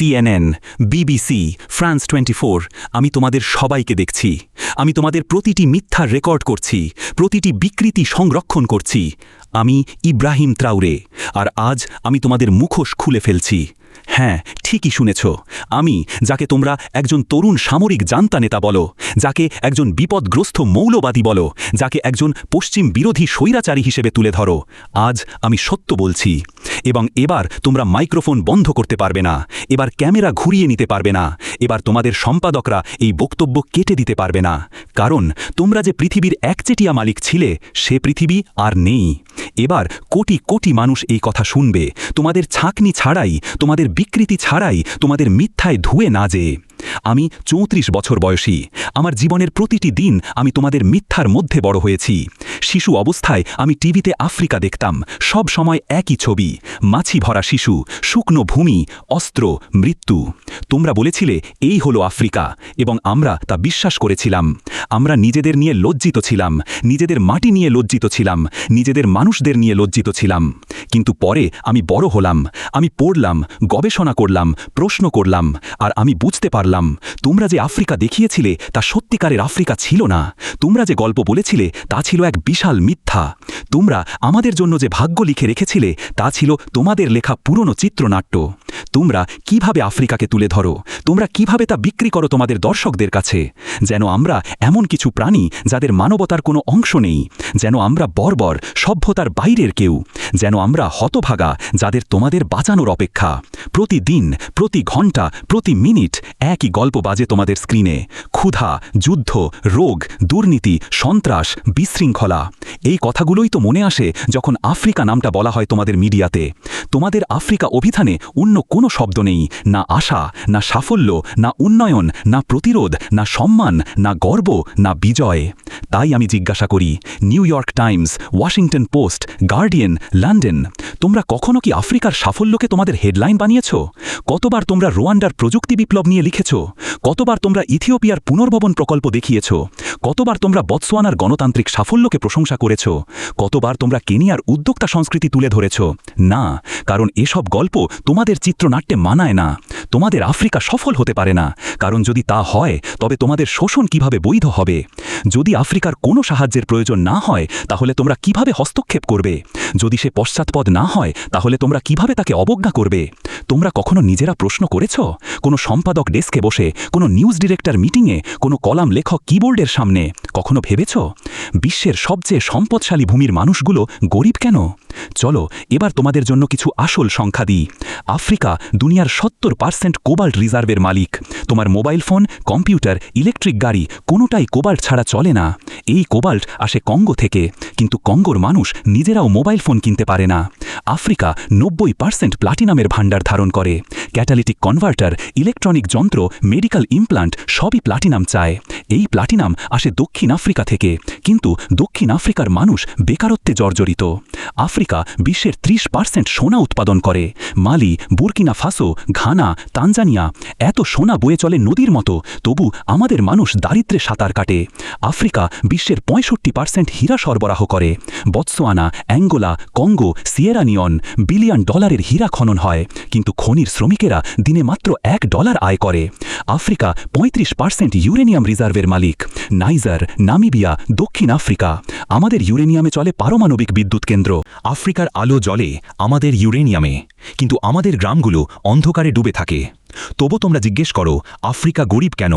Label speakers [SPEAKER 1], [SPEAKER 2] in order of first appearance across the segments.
[SPEAKER 1] CNN BBC France twenty আমি তোমাদের সবাইকে দেখছি। আমি তোমাদের প্রতিটি মিথ্যা রেকর্ড করছি, প্রতিটি বিকৃতি সংরক্ষণ করছি। আমি ইব্রাহিম ত্রাউরে আর আজ আমি তোমাদের মুখোশ খুলে ফেলছি। হ্যাঁ ঠিকই শুনেছ। আমি, যাকে তোমরা একজন তরুণ সামরিক জান্তা নেতা বলো, যাকে একজন বিপদগ্রস্ত মৌলবাদী বলো, যাকে একজন পশ্চিম বিরোধী স্বৈরাচারী হিসেবে তুলে ধরো, আজ আমি সত্য বলছি। এবং এবার তোমরা মাইক্রোফোন বন্ধ করতে পারবে না, এবার ক্যামেরা ঘুরিয়ে নিতে পারবে না, এবার তোমাদের সম্পাদকরা এই বক্তব্য কেটে দিতে পারবে না। কারণ, তোমরা যে পৃথিবীর একচেটিয়া মালিক ছিলে, সে পৃথিবী আর নেই। এবার কোটি কোটি মানুষ এই কথা শুনবে। তোমাদের ছাকনি ছাড়াই তোমাদের বিকৃতি ছাড়াই তোমাদের মিথ্যায় ধুয়ে না যেয়ে। আমি চৌত্রিশ বছর বয়সী। আমার জীবনের প্রতিটি দিন আমি তোমাদের মিথ্যার মধ্যে বড় হয়েছি। শিশু অবস্থায় আমি টিভিতে আফ্রিকা দেখতাম। সব সময় একই ছবি। মাছি ভরা শিশু, শুকনো ভূমি, অস্ত্র, মৃত্যু। তোমরা বলেছিলে, এই হলো আফ্রিকা। এবং আমরা তা বিশ্বাস করেছিলাম। আমরা নিজেদের নিয়ে লজ্জিত ছিলাম। নিজেদের মাটি নিয়ে লজ্জিত ছিলাম। নিজেদের মানুষদের নিয়ে লজ্জিত ছিলাম। কিন্তু পরে আমি বড় হলাম। আমি পড়লাম, গবেষণা করলাম, প্রশ্ন করলাম। আর আমি বুঝতে পারলাম তোমরা যে আফ্রিকা দেখিয়েছিলে, তা সত্যিকারের আফ্রিকা ছিল না। তোমরা যে গল্প বলেছিলে, তা ছিল এক বিশাল মিথ্যা। তোমরা আমাদের জন্য যে ভাগ্য লিখে রেখেছিলে, তা ছিল তোমাদের লেখা পুরনো চিত্রনাট্য। তোমরা কীভাবে আফ্রিকাকে তুলে ধরো? তোমরা কীভাবে তা বিক্রি করো তোমাদের দর্শকদের কাছে? যেন আমরা এমন কিছু প্রাণী, যাদের মানবতার কোনো অংশ নেই, যেন আমরা বর্বর, সভ্যতার বাইরের কেউ যেন আমরা হতভাগা যাদের তোমাদের বাঁচানোর অপেক্ষা। প্রতিদিন, প্রতি ঘণ্টা প্রতি মিনিট একই গল্প বাজে তোমাদের স্ক্রিনে। ক্ষুধা, যুদ্ধ, রোগ, দুর্নীতি, সন্ত্রাস, বিশৃঙ্খলা। এই কথাগুলোই তো মনে আসে যখন আফ্রিকা নামটা বলা হয় তোমাদের মিডিয়াতে। তোমাদের আফ্রিকা অভিধানে অন্য কোনো শব্দ নেই, না আশা, না সাফল্য, না উন্নয়ন, না প্রতিরোধ, না সম্মান, না গর্ব, না বিজয়। তাই আমি জিজ্ঞাসা করি, New York Times, Washington Post, Guardian, London, তোমরা কখনো কি আফ্রিকার সাফল্যকে তোমাদের হেডলাইন বানিয়েছ? কতবার তোমরা রোয়ান্ডার প্রযুক্তি বিপ্লব নিয়ে লিখেছ? কতবার তোমরা ইথিওপিয়ার পুনর্ভবন প্রকল্প দেখিয়েছ? কতবার তোমরা বৎসোয়ানার গণতান্ত্রিক সাফল্যকে প্রশংসা করেছ? কতবার তোমরা কেনিয়ার উদ্যোক্তা সংস্কৃতি তুলে ধরেছ? না, কারণ এসব গল্প তোমাদের চিত্রনাট্যে মানায় না। তোমাদের আফ্রিকা সফল হতে পারে না। কারণ যদি তা হয়, তবে তোমাদের শোষণ কীভাবে বৈধ হবে? যদি আফ্রিকার কোনো সাহায্যের প্রয়োজন না হয়, তাহলে তোমরা কীভাবে হস্তক্ষেপ করবে? যদি সে পশ্চাৎপদ না হয়, তাহলে তোমরা কীভাবে তাকে অবজ্ঞা করবে? তোমরা কখনো নিজেরা প্রশ্ন করেছ? কোনো সম্পাদক ডেস্কে বসে, কোনো নিউজ ডিরেক্টর মিটিংয়ে, কোনো কলাম লেখক কিবোর্ডের সামনে কখনো ভেবেছ? বিশ্বের সবচেয়ে সম্পদশালী ভূমির মানুষগুলো গরিব কেন? চলো, এবার তোমাদের জন্য কিছু আসল সংখ্যা দিই। আফ্রিকা দুনিয়ার সত্তর পার্সেন্ট কোবাল্ট রিজার্ভের মালিক। তোমার মোবাইল ফোন, কম্পিউটার, ইলেকট্রিক গাড়ি, কোনোটাই কোবাল্ট ছাড়া চলে না। এই কোবাল্ট আসে কঙ্গো থেকে, কিন্তু কঙ্গোর মানুষ নিজেরাও মোবাইল ফোন কিনতে পারে না। আফ্রিকা নব্বই পার্সেন্ট প্লাটিনামের ভাণ্ডার ধারণ করে। ক্যাটালিটিক কনভার্টার, ইলেকট্রনিক যন্ত্র মেডিকেল ইমপ্লান্ট সবই প্লাটিনাম চায়। এই প্লাটিনাম আসে দক্ষিণ আফ্রিকা থেকে, কিন্তু দক্ষিণ আফ্রিকার মানুষ বেকারত্বে জর্জরিত। আফ্রিকা বিশ্বের ত্রিশ পার্সেন্ট সোনা উৎপাদন করে। Mali, Burkina Faso, Ghana, Tanzania, এত সোনা বয়ে চলে নদীর মতো, তবু আমাদের মানুষ দারিদ্রে সাঁতার কাটে। আফ্রিকা বিশ্বের পঁয়ষট্টি পার্সেন্ট হীরা সরবরাহ করে। Botswana, Angola, Congo Sierra Leone billion ডলারের হীরা খনন হয়, কিন্তু খনির শ্রমিকেরা দিনে মাত্র এক ডলার আয় করে। আফ্রিকা পঁয়ত্রিশ পার্সেন্ট ইউরেনিয়াম রিজার্ভের মালিক। নাইজার, নামিবিয়া, দক্ষিণ আফ্রিকা। আমাদের ইউরেনিয়ামে চলে পারমাণবিক বিদ্যুৎ কেন্দ্র। আফ্রিকার আলো জলে আমাদের ইউরেনিয়ামে। কিন্তু আমাদের গ্রামগুলো অন্ধকারে ডুবে থাকে। তবু তোমরা জিজ্ঞেস করো, আফ্রিকা গরিব কেন?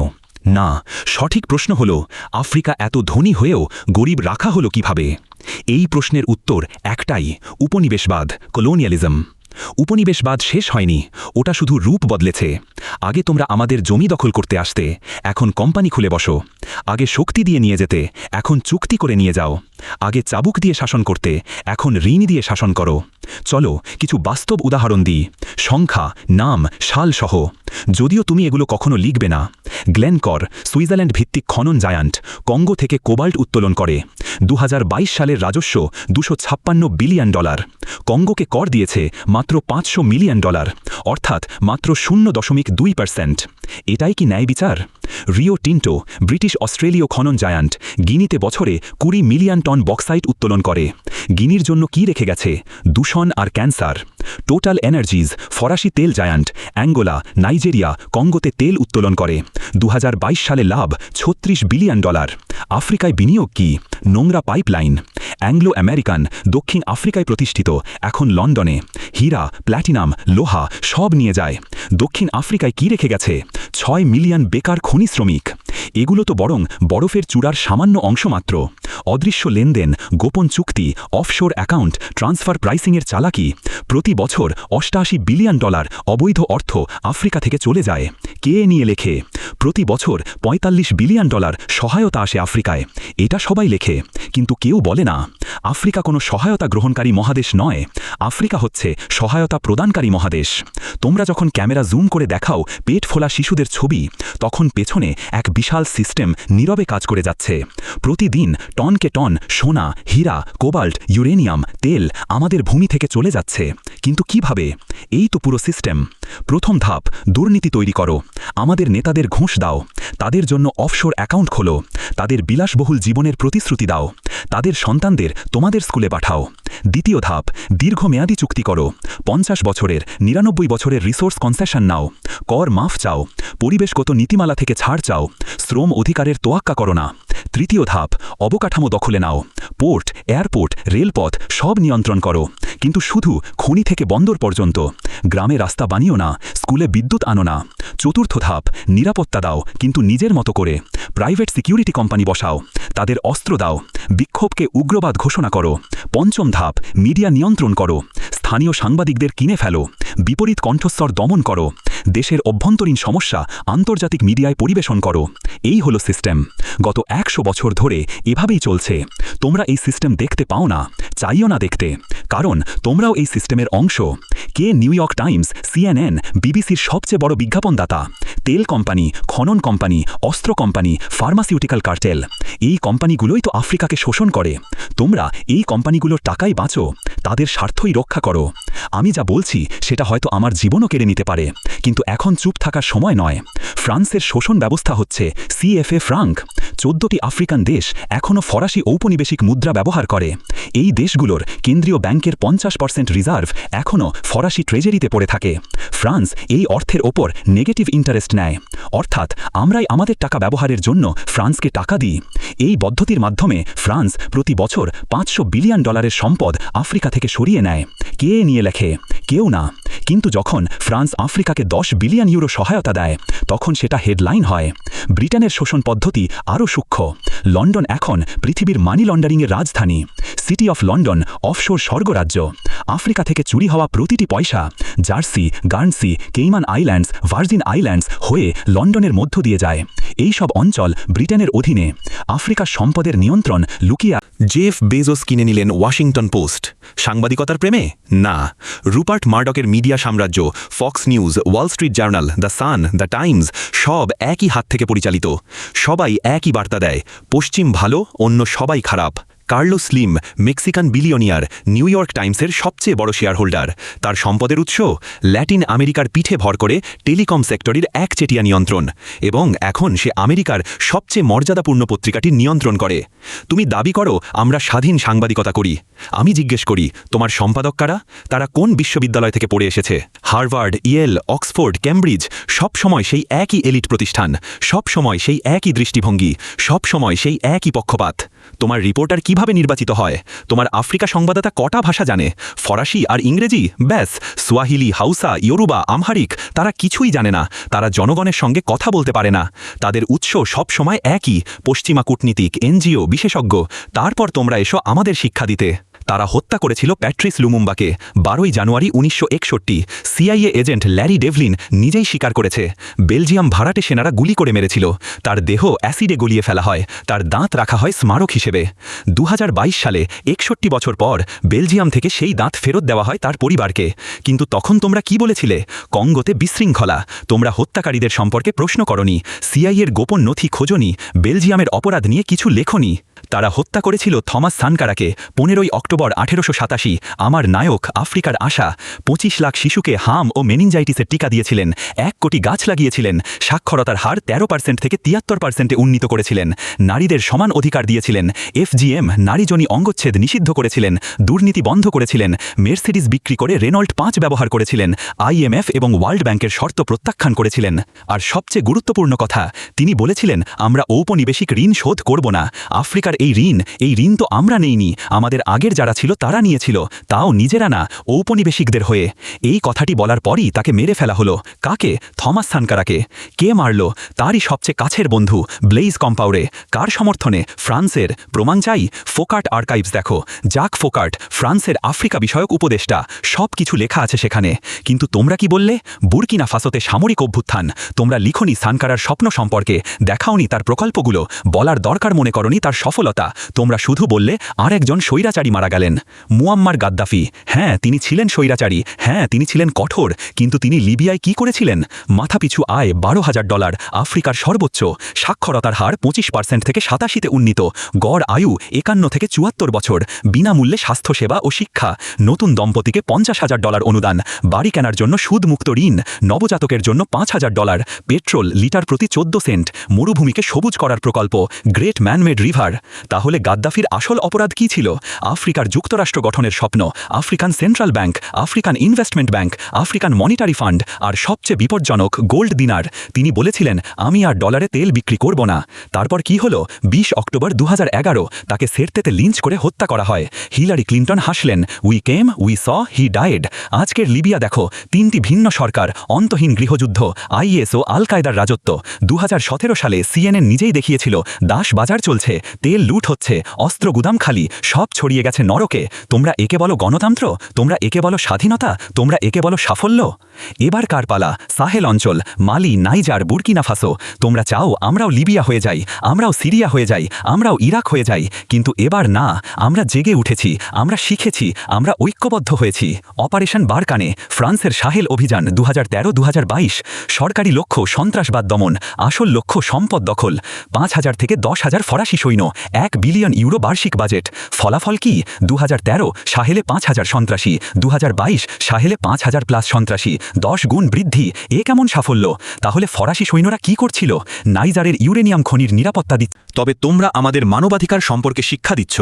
[SPEAKER 1] না, সঠিক প্রশ্ন হল, আফ্রিকা এত ধনী হয়েও গরিব রাখা হলো কীভাবে? এই প্রশ্নের উত্তর একটাই, উপনিবেশবাদ, কলোনিয়ালিজম। উপনিবেশবাদ শেষ হয়নি ওটা শুধু রূপ বদলেছে। আগে তোমরা আমাদের জমি দখল করতে আসতে, এখন কোম্পানি খুলে বসো। আগে শক্তি দিয়ে নিয়ে যেতে, এখন চুক্তি করে নিয়ে যাও। আগে চাবুক দিয়ে শাসন করতে, এখন ঋণ দিয়ে শাসন করো। চলো, কিছু বাস্তব উদাহরণ দিই। সংখ্যা, নাম, সাল সহ। যদিও তুমি এগুলো কখনো লিখবে না। গ্লেনকর, সুইজারল্যান্ড ভিত্তিক খনন জায়ান্ট, কঙ্গো থেকে কোবাল্ট উত্তোলন করে। দু হাজার বাইশ সালের রাজস্ব দুশো বিলিয়ন ডলার। কঙ্গোকে কর দিয়েছে মাত্র পাঁচশো মিলিয়ন ডলার, অর্থাৎ মাত্র শূন্য দশমিক দুই পার্সেন্ট এটাই কি ন্যায় বিচার? রিও টিন্টো, ব্রিটিশ অস্ট্রেলীয় খনন জায়ান্ট, গিনিতে বছরে কুড়ি মিলিয়ন টন বক্সাইট উত্তোলন করে। গিনির জন্য কি রেখে গেছে? দূষণ আর ক্যান্সার। টোটাল এনার্জিজ, ফরাসি তেল জায়ান্ট, অ্যাঙ্গোলা, নাইজেরিয়া, কঙ্গোতে তেল উত্তোলন করে। দু হাজার বাইশ সালে লাভ ছত্রিশ বিলিয়ন ডলার। আফ্রিকায় বিনিয়োগ কি? নোংরা পাইপলাইন। অ্যাংলো আমেরিকান দক্ষিণ আফ্রিকায় প্রতিষ্ঠিত, এখন লন্ডনে। হীরা, প্ল্যাটিনাম, লোহা সব নিয়ে যায়। দক্ষিণ আফ্রিকায় কি রেখে গেছে? ছয় মিলিয়ন বেকার খনি শ্রমিক এগুলো তো বরং বরফের চূড়ার সামান্য অংশ মাত্র অদৃশ্য লেনদেন, গোপন চুক্তি, অফশোর অ্যাকাউন্ট, ট্রান্সফার প্রাইসিংয়ের চালাকি, প্রতি বছর অষ্টাশি বিলিয়ন ডলার অবৈধ অর্থ আফ্রিকা থেকে চলে যায়। কে নিয়ে লেখে? প্রতি বছর ৪৫ বিলিয়ন ডলার সহায়তা আসে আফ্রিকায়। এটা সবাই লেখে। কিন্তু কেউ বলে না, আফ্রিকা কোনো সহায়তা গ্রহণকারী মহাদেশ নয়। আফ্রিকা হচ্ছে সহায়তা প্রদানকারী মহাদেশ। তোমরা যখন ক্যামেরা জুম করে দেখাও পেট ফোলা শিশুদের ছবি, তখন পেছনে এক বিশাল সিস্টেম নীরবে কাজ করে যাচ্ছে। প্রতিদিন টনকে টন সোনা, হীরা, কোবাল্ট, ইউরেনিয়াম, তেল আমাদের ভূমি থেকে চলে যাচ্ছে। কিন্তু কীভাবে? এই তো পুরো সিস্টেম। প্রথম ধাপ, দুর্নীতি তৈরি করো। আমাদের নেতাদের ঘুষ দাও। তাদের জন্য অফশোর অ্যাকাউন্ট খোলো। তাদের বিলাসবহুল জীবনের প্রতিশ্রুতি দাও। তাদের সন্তানদের তোমাদের স্কুলে পাঠাও। দ্বিতীয় ধাপ, দীর্ঘমেয়াদী চুক্তি করো। পঞ্চাশ বছরের, নিরানব্বই বছরের রিসোর্স কনসেশন নাও। কর মাফ চাও। পরিবেশগত নীতিমালা থেকে ছাড় চাও। শ্রম অধিকারের তোয়াক্কা করো না। তৃতীয় ধাপ, অবকাঠামো দখলে নাও। পোর্ট, এয়ারপোর্ট, রেলপথ সব নিয়ন্ত্রণ করো। কিন্তু শুধু খনি থেকে বন্দর পর্যন্ত। গ্রামে রাস্তা বানিও না, স্কুলে বিদ্যুৎ আনো না। চতুর্থ ধাপ, নিরাপত্তা দাও, কিন্তু নিজের মতো করে। প্রাইভেট সিকিউরিটি কোম্পানি বসাও, তাদের অস্ত্র দাও। বিক্ষোভকে উগ্রবাদ ঘোষণা করো। পঞ্চম ধাপ, মিডিয়া নিয়ন্ত্রণ করো। স্থানীয় সাংবাদিকদের কিনে ফেলো। বিপরীত কণ্ঠস্বর দমন করো। দেশের অভ্যন্তরীণ সমস্যা আন্তর্জাতিক মিডিয়ায় পরিবেশন করো। এই হলো সিস্টেম। গত একশো বছর ধরে এভাবেই চলছে। তোমরা এই সিস্টেম দেখতে পাও না, চাইও না দেখতে। কারণ তোমরাও এই সিস্টেমের অংশ। কে নিউ ইয়র্ক টাইমস, সিএনএন, বিবিসির সবচেয়ে বড় বিজ্ঞাপনদাতা? তেল কোম্পানি, খনন কোম্পানি, অস্ত্র কোম্পানি, ফার্মাসিউটিক্যাল কার্টেল। এই কোম্পানিগুলোই তো আফ্রিকাকে শোষণ করে। তোমরা এই কোম্পানিগুলোর টাকাই বাঁচো, তাদের স্বার্থই রক্ষা করো। আমি যা বলছি, সেটা হয়তো আমার জীবনও কেড়ে নিতে পারে। কিন্তু এখন চুপ থাকার সময় নয়। ফ্রান্সের শোষণ ব্যবস্থা হচ্ছে সিএফএ ফ্রাঙ্ক। চোদ্দটি আফ্রিকান দেশ এখনও ফরাসি ঔপনিবেশিক মুদ্রা ব্যবহার করে। এই দেশগুলোর কেন্দ্রীয় ব্যাংকের পঞ্চাশ পার্সেন্ট রিজার্ভ এখনও ফরাসি ট্রেজারিতে পড়ে থাকে। ফ্রান্স এই অর্থের ওপর নেগেটিভ ইন্টারেস্ট নেয়। অর্থাৎ আমরাই আমাদের টাকা ব্যবহারের জন্য ফ্রান্সকে টাকা দিই। এই পদ্ধতির মাধ্যমে ফ্রান্স প্রতি বছর পাঁচশো বিলিয়ন ডলারের সম্পদ আফ্রিকা থেকে সরিয়ে নেয়। কে নিয়ে লেখে? কেউ না। কিন্তু যখন ফ্রান্স আফ্রিকাকে বিলিয়ন ইউরো সহায়তা দেয় তখন সেটা হেডলাইন হয়। ব্রিটেনের শোষণ পদ্ধতি আরও সূক্ষ্ম। লন্ডন এখন পৃথিবীর মানি লন্ডারিংয়ের রাজধানী। সিটি অফ লন্ডন অফশোর স্বর্গরাজ্য। আফ্রিকা থেকে চুরি হওয়া প্রতিটি পয়সা, Jersey, Guernsey, Cayman Islands, Virgin Islands হয়ে লন্ডনের মধ্য দিয়ে যায়। এই সব অঞ্চল ব্রিটেনের অধীনে। আফ্রিকার সম্পদের নিয়ন্ত্রণ লুকিয়া
[SPEAKER 2] জেফ বেজোস কিনে নিলেন ওয়াশিংটন পোস্ট। সাংবাদিকতার প্রেমে? না। রুপার্ট মার্ডকের মিডিয়া সাম্রাজ্য, Fox News, Wall Street Journal, the Sun, the Times সব একই হাত থেকে পরিচালিত। সবাই একই বার্তা দেয় পশ্চিম ভালো অন্য সবাই খারাপ। Carlo Slim Mexican billionaire, New York টাইমসের সবচেয়ে বড় শেয়ার হোল্ডার তার সম্পদের উৎস, ল্যাটিন আমেরিকার পিঠে ভর করে টেলিকম সেক্টরের একচেটিয়া নিয়ন্ত্রণ, এবং এখন সে আমেরিকার সবচেয়ে মর্যাদাপূর্ণ পত্রিকাটির নিয়ন্ত্রণ করে। তুমি দাবি করো, আমরা স্বাধীন সাংবাদিকতা করি। আমি জিজ্ঞেস করি, তোমার সম্পাদক কারা? তারা কোন বিশ্ববিদ্যালয় থেকে পড়ে এসেছে? হার্ভার্ড, ইয়েল, অক্সফোর্ড ক্যামব্রিজ সব সময় সেই একই এলিট প্রতিষ্ঠান সব সময় সেই একই দৃষ্টিভঙ্গি সব সময় সেই একই পক্ষপাত। তোমার রিপোর্টার কীভাবে নির্বাচিত হয়? তোমার আফ্রিকা সংবাদদাতা কটা ভাষা জানে? ফরাসি আর ইংরেজি? ব্যাস, সোয়াহিলি, হাউসা, ইয়োরুবা, আমহারিক, তারা কিছুই জানে না। তারা জনগণের সঙ্গে কথা বলতে পারে না। তাদের উৎস সব সময় একই। পশ্চিমা কূটনীতিক, এনজিও, বিশেষজ্ঞ। তারপর তোমরা এসো আমাদের শিক্ষা দিতে। তারা হত্যা করেছিল প্যাট্রিস লুমুম্বাকে। বারোই জানুয়ারি উনিশশো একষট্টি, সিআইএ এজেন্ট ল্যারি ডেভলিন নিজেই স্বীকার করেছে। বেলজিয়াম ভাড়াটে সেনারা গুলি করে মেরেছিল। তার দেহ অ্যাসিডে গলিয়ে ফেলা হয়। তার দাঁত রাখা হয় স্মারক হিসেবে। দু হাজার বাইশ সালে একষট্টি বছর পর বেলজিয়াম থেকে সেই দাঁত ফেরত দেওয়া হয় তার পরিবারকে। কিন্তু তখন তোমরা কি বলেছিলে? কঙ্গোতে বিশৃঙ্খলা। তোমরা হত্যাকারীদের সম্পর্কে প্রশ্ন করনি। সিআইয়ের গোপন নথি খোঁজনি। বেলজিয়ামের অপরাধ নিয়ে কিছু লেখনি।
[SPEAKER 1] তারা হত্যা করেছিল থমাস সানকারাকে। পনেরোই অক্টোবর আঠেরোশো সাতাশি আমার নায়ক আফ্রিকার আশা পঁচিশ লাখ শিশুকে হাম ও মেনিনজাইটিসের টিকা দিয়েছিলেন। এক কোটি গাছ লাগিয়েছিলেন। সাক্ষরতার হার তেরো পার্সেন্ট থেকে তিয়াত্তর পার্সেন্টে উন্নীত করেছিলেন। নারীদের সমান অধিকার দিয়েছিলেন। এফজিএম নারীজনী অঙ্গচ্ছেদ নিষিদ্ধ করেছিলেন। দুর্নীতি বন্ধ করেছিলেন। মের্সিডিস বিক্রি করে রেনল্ট পাঁচ ব্যবহার করেছিলেন। আইএমএফ এবং ওয়ার্ল্ড ব্যাংকের শর্ত প্রত্যাখ্যান করেছিলেন। আর সবচেয়ে গুরুত্বপূর্ণ কথা, তিনি বলেছিলেন, আমরা ঔপনিবেশিক ঋণ শোধ করব না। আফ্রিকার এই ঋণ এই ঋণ তো আমরা নেইনি। আমাদের আগের যারা ছিল, তারা নিয়েছিল। তাও নিজেরা না, ঔপনিবেশিকদের হয়ে। এই কথাটি বলার পরই তাকে মেরে ফেলা হলো। কাকে? থমাস সানকারাকে। কে মারল? তারই সবচেয়ে কাছের বন্ধু, ব্লেইজ কম্পাউরে। কার সমর্থনে? ফ্রান্সের। প্রমাণ চাই? ফোকার্ট আর্কাইভস দেখো। জাক ফোকার্ট, ফ্রান্সের আফ্রিকা বিষয়ক উপদেষ্টা। সব কিছু লেখা আছে সেখানে। কিন্তু তোমরা কি বললে? বুরকিনা ফাসোতে সামরিক অভ্যুত্থান। তোমরা লিখনি সানকারার স্বপ্ন সম্পর্কে। দেখাওনি তার প্রকল্পগুলো। বলার দরকার মনে করনি তার সফলতা। তোমরা শুধু বললে, আর একজন স্বৈরাচারী মারা গেলেন। মুয়াম্মার গাদ্দাফি হ্যাঁ তিনি ছিলেন স্বৈরাচারী। হ্যাঁ তিনি ছিলেন কঠোর। কিন্তু তিনি লিবিয়ায় কি করেছিলেন? মাথাপিছু আয় বারো হাজার ডলার, আফ্রিকার সর্বোচ্চ। সাক্ষরতার হার পঁচিশ পার্সেন্ট থেকে সাতাশিতে উন্নীত। গড় আয়ু একান্ন থেকে চুয়াত্তর বছর। বিনামূল্যে স্বাস্থ্যসেবা ও শিক্ষা। নতুন দম্পতিকে পঞ্চাশ হাজার ডলার অনুদান। বাড়ি কেনার জন্য সুদমুক্ত ঋণ। নবজাতকের জন্য পাঁচ হাজার ডলার। পেট্রোল লিটার প্রতি চোদ্দ সেন্ট। মরুভূমিকে সবুজ করার প্রকল্প। Great Manmade River. তাহলে গাদ্দাফির আসল অপরাধ কি ছিল? আফ্রিকার যুক্তরাষ্ট্র গঠনের স্বপ্ন, African Central Bank, African Investment Bank, African Monetary Fund, আর সবচেয়ে বিপজ্জনক গোল্ড দিনার। তিনি বলেছিলেন, আমি আর ডলারে তেল বিক্রি করব না। তারপর কি হলো? বিশ অক্টোবর দু তাকে সেরতেতে লিঞ্চ করে হত্যা করা হয়। হিলারি ক্লিন্টন হাসলেন, we came, we saw, he died. আজকের লিবিয়া দেখো, তিনটি ভিন্ন সরকার, অন্তহীন গৃহযুদ্ধ আইএস ও আল কায়দার রাজত্ব। দু হাজার সতেরো সালে সিএনএন নিজেই দেখিয়েছিল, দাস বাজার চলছে, তেল লুট হচ্ছে, অস্ত্র গুদাম খালি, সব ছড়িয়ে গেছে নরকে। তোমরা একে বলো গণতন্ত্র? তোমরা একে বলো স্বাধীনতা? তোমরা একে বলো সাফল্য? এবার কার পালা সাহেল অঞ্চল, মালি, নাইজার, বুরকিনা ফাসো, তোমরা চাও আমরাও লিবিয়া হয়ে যাই, আমরাও সিরিয়া হয়ে যাই, আমরাও ইরাক হয়ে যাই, কিন্তু এবার না, আমরা জেগে উঠেছি, আমরা শিখেছি, আমরা ঐক্যবদ্ধ হয়েছি। অপারেশন বারকানে, ফ্রান্সের সাহেল অভিযান দু হাজার তেরো সরকারি লক্ষ্য সন্ত্রাসবাদ দমন, আসল লক্ষ্য সম্পদ দখল, পাঁচ হাজার থেকে দশ হাজার ফরাসি সৈন্য, এক বিলিয়ন ইউরো বার্ষিক বাজেট, ফলাফল কি? দু হাজার তেরো, সাহেলে পাঁচ হাজার সন্ত্রাসী দু হাজার বাইশ, সাহেলে পাঁচ হাজার প্লাস সন্ত্রাসী দশ গুণ বৃদ্ধি, এ কেমন সাফল্য? তাহলে ফরাসি সৈন্যরা কি করছিল? নাইজারের ইউরেনিয়াম খনির নিরাপত্তা দিচ্ছে
[SPEAKER 2] তবে তোমরা আমাদের মানবাধিকার সম্পর্কে শিক্ষা দিচ্ছ।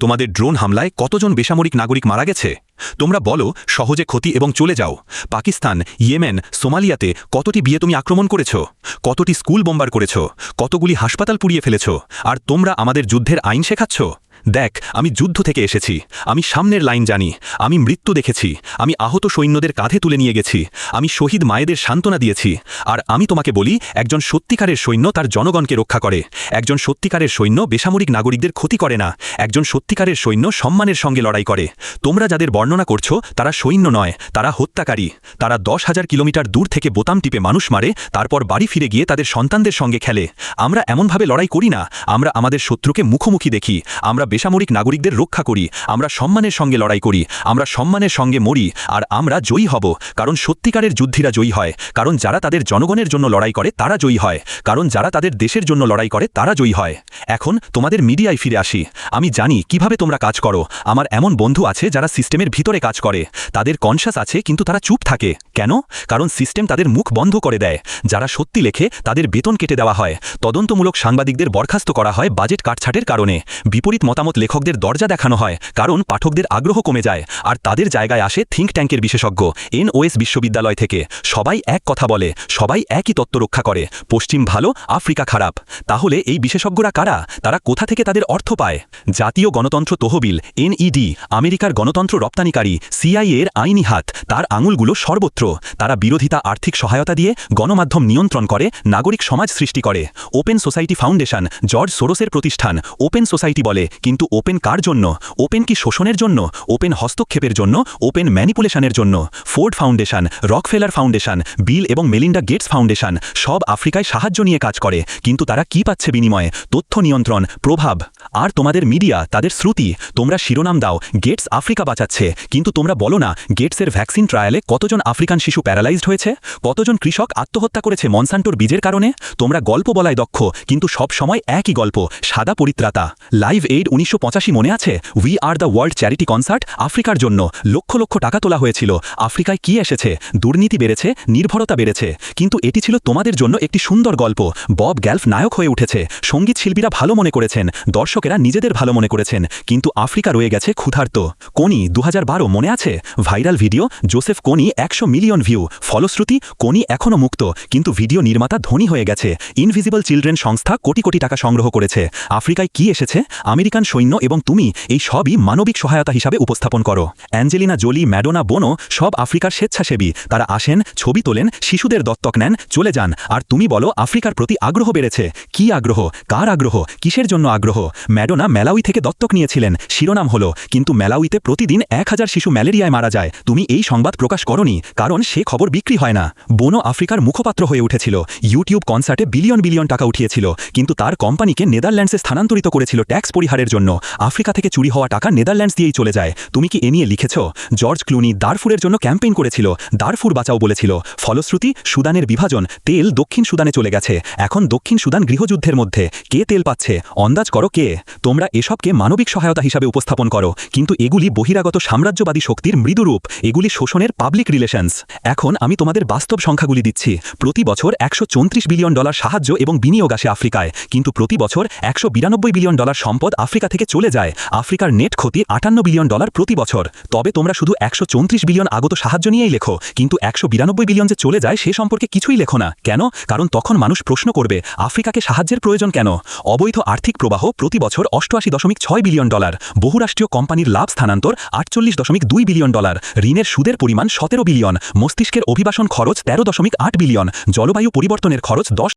[SPEAKER 2] তোমাদের ড্রোন হামলায় কতজন বেসামরিক নাগরিক মারা গেছে? তোমরা বলো, সহজে ক্ষতি এবং চলে যাও। পাকিস্তান, ইয়েমেন, সোমালিয়াতে কতটি বিয়ে তুমি আক্রমণ করেছ? কতটি স্কুল বোম্বার করেছ? কতগুলি হাসপাতাল পুড়িয়ে ফেলেছ? আর তোমরা আমাদের যুদ্ধের আইন শেখাচ্ছ? দেখ, আমি যুদ্ধ থেকে এসেছি। আমি সামনের লাইন জানি। আমি মৃত্যু দেখেছি। আমি আহত সৈন্যদের কাঁধে তুলে নিয়ে গেছি। আমি শহীদ মায়েদের সান্ত্বনা দিয়েছি। আর আমি তোমাকে বলি, একজন সত্যিকারের সৈন্য তার জনগণকে রক্ষা করে। একজন সত্যিকারের সৈন্য বেসামরিক নাগরিকদের ক্ষতি করে না। একজন সত্যিকারের সৈন্য সম্মানের সঙ্গে লড়াই করে। তোমরা যাদের বর্ণনা করছ, তারা সৈন্য নয়, তারা হত্যাকারী। তারা দশ হাজার কিলোমিটার দূর থেকে বোতাম টিপে মানুষ মারে, তারপর বাড়ি ফিরে গিয়ে তাদের সন্তানদের সঙ্গে খেলে। আমরা এমনভাবে লড়াই করি না। আমরা আমাদের শত্রুকে মুখোমুখি দেখি। আমরা বেসামরিক নাগরিকদের রক্ষা করি, আমরা সম্মানের সঙ্গে লড়াই করি, আমরা সম্মানের সঙ্গে মরি, আর আমরা জয়ী হব। কারণ সত্যিকারের যুদ্ধিরা জয়ী হয়, কারণ যারা তাদের জনগণের জন্য লড়াই করে তারা জয়ী হয়, কারণ যারা তাদের দেশের জন্য লড়াই করে তারা জয়ী হয়। এখন তোমাদের মিডিয়ায় ফিরে আসি, আমি জানি কীভাবে তোমরা কাজ করো, আমার এমন বন্ধু আছে যারা সিস্টেমের ভিতরে কাজ করে, তাদের কনসাস আছে কিন্তু তারা চুপ থাকে। কেন? কারণ সিস্টেম তাদের মুখ বন্ধ করে দেয়, যারা সত্যি লেখে তাদের বেতন কেটে দেওয়া হয়, তদন্তমূলক সাংবাদিকদের বরখাস্ত করা হয় বাজেট কাটছাটের কারণে, বিপরীত মতামত লেখকদের দরজা দেখানো হয়, কারণ পাঠকদের আগ্রহ কমে যায়, আর তাদের জায়গায় আসে থিঙ্ক ট্যাঙ্কের বিশেষজ্ঞ, এনওএস বিশ্ববিদ্যালয় থেকে। সবাই এক কথা বলে, সবাই একই তত্ত্ব রক্ষা করে, পশ্চিম ভালো, আফ্রিকা খারাপ। তাহলে এই বিশেষজ্ঞরা কারা? তারা কোথা থেকে তাদের অর্থ পায়? জাতীয় গণতন্ত্র তহবিল, এনইডি, আমেরিকার গণতন্ত্র রপ্তানিকারী, সিআইএ এর আইনি হাত, তার আঙুলগুলো সর্বত্র। তারা বিরোধিতা, আর্থিক সহায়তা দিয়ে গণমাধ্যম নিয়ন্ত্রণ করে, নাগরিক সমাজ সৃষ্টি করে। ওপেন সোসাইটি ফাউন্ডেশন, জর্জ সোরোসের প্রতিষ্ঠান, ওপেন সোসাইটি বলে কিন্তু
[SPEAKER 1] ওপেন কার জন্য? ওপেন কি শোষণের জন্য? ওপেন হস্তক্ষেপের জন্য? ওপেন ম্যানিপুলেশনের জন্য? Ford Foundation, Rockefeller Foundation, Bill এবং মেলিন্ডা গেটস ফাউন্ডেশন সব আফ্রিকায় সাহায্য নিয়ে কাজ করে, কিন্তু তারা কি পাচ্ছে বিনিময়ে? তথ্য নিয়ন্ত্রণ, প্রভাব। আর তোমাদের মিডিয়া, তাদের শ্রুতি, তোমরা শিরোনাম দাও, গেটস আফ্রিকা বাঁচাচ্ছে। কিন্তু তোমরা বলো না, গেটসের ভ্যাকসিন ট্রায়ালে কতজন আফ্রিকান শিশু প্যারালাইজড হয়েছে? কতজন কৃষক আত্মহত্যা করেছে মনসান্টোর বীজের কারণে? তোমরা গল্প বলায় দক্ষ, কিন্তু সব সময় একই গল্প, সাদা পরিত্রাতা। লাইভ এইড উনিশশো পঁচাশি মনে আছে? We are the world charity concert আফ্রিকার জন্য। লক্ষ লক্ষ টাকা তোলা হয়েছিল। আফ্রিকায় কি এসেছে? দুর্নীতি বেড়েছে, নির্ভরতা বেড়েছে। কিন্তু এটি ছিল তোমাদের জন্য একটি সুন্দর গল্প। বব গ্যালফ নায়ক হয়ে উঠেছে। সংগীত শিল্পীরা ভালো মনে করেছেন। দর্শকেরা নিজেদের ভালো মনে করেছেন, কিন্তু আফ্রিকা রয়ে গেছে ক্ষুধার্ত। কোনি দু হাজার বারো মনে আছে? ভাইরাল ভিডিও, জোসেফ কোনি, একশো মিলিয়ন ভিউ। ফলশ্রুতি, কোনি এখনও মুক্ত, কিন্তু ভিডিও নির্মাতা ধনী হয়ে গেছে। ইনভিজিবল চিলড্রেন সংস্থা কোটি কোটি টাকা সংগ্রহ করেছে। আফ্রিকায় কি এসেছে? আমেরিকান সৈন্য এবং তুমি এই সবই মানবিক সহায়তা হিসাবে উপস্থাপন করো। অ্যাঞ্জেলিনা জোলি, ম্যাডোনা বোনো, সব আফ্রিকার স্বেচ্ছাসেবী। তারা আসেন, ছবি তোলেন, শিশুদের দত্তক নেন, চলে যান। আর তুমি বলো, আফ্রিকার প্রতি আগ্রহ বেড়েছে। কি আগ্রহ? কার আগ্রহ? কিসের জন্য আগ্রহ? ম্যাডোনা মেলাউই থেকে দত্তক নিয়েছিলেন। শিরোনাম হলো, কিন্তু মেলাউইতে প্রতিদিন এক হাজার শিশু ম্যালেরিয়ায় মারা যায়। তুমি এই সংবাদ প্রকাশ করনি, কারণ সে খবর বিক্রি হয় না। বোনো আফ্রিকার মুখপাত্র হয়ে উঠেছিল। ইউটিউব কনসার্টে বিলিয়ন বিলিয়ন টাকা উঠিয়েছিল, কিন্তু তার কোম্পানিকে নেদারল্যান্ডসে স্থানান্তরিত করেছিল ট্যাক্স পরিহারের জন্য। আফ্রিকা থেকে চুরি হওয়া টাকা নেদারল্যান্ডস দিয়েই চলে যায়। তুমি কি এ নিয়ে লিখেছ? জর্জ ক্লুনি দারফুরের জন্য ক্যাম্পেইন করেছিল। দারফুর বাঁচাও বলেছিল। ফলশ্রুতি, সুদানের বিভাজন, তেল দক্ষিণ সুদানে চলে গেছে। এখন দক্ষিণ সুদান গৃহযুদ্ধের মধ্যে। কে তেল পাচ্ছে? অন্দাজ করো কে। তোমরা এসবকে মানবিক সহায়তা হিসাবে উপস্থাপন করো, কিন্তু এগুলি বহিরাগত সাম্রাজ্যবাদী শক্তির মৃদুরূপ। এগুলি শোষণের পাবলিক রিলেশনস এখন আমি তোমাদের বাস্তব সংখ্যাগুলি দিচ্ছি। প্রতি বছর একশো চৌত্রিশ বিলিয়ন ডলার সাহায্য এবং বিনিয়োগ আসে আফ্রিকায়, কিন্তু প্রতি বছর একশো বিরানব্বই বিলিয়ন ডলার সম্পদ আফ্রিকা থেকে চলে যায়। আফ্রিকার নেট ক্ষতি আটান্ন বিলিয়ন ডলার প্রতি বছর। তবে তোমরা শুধু একশো চৌত্রিশ বিলিয়ন আগত সাহায্য নিয়েই লেখো, কিন্তু একশো বিরানব্বই বিলিয়ন যে চলে যায় সে সম্পর্কে কিছুই লেখো না। কেন? কারণ তখন মানুষ প্রশ্ন করবে, আফ্রিকাকে সাহায্যের প্রয়োজন কেন? অবৈধ আর্থিক প্রবাহ প্রতি বছর অষ্টআশি দশমিক ছয় বিলিয়ন ডলার। বহুরাষ্ট্রীয় কোম্পানির লাভ স্থানান্তর আটচল্লিশ দশমিক দুই বিলিয়ন ডলার। ঋণের সুদের পরিমাণ সতেরো বিলিয়ন। মস্তিষ্কের অভিবাসন খরচ তেরো দশমিক আট বিলিয়ন। জলবায়ু পরিবর্তনের খরচ দশ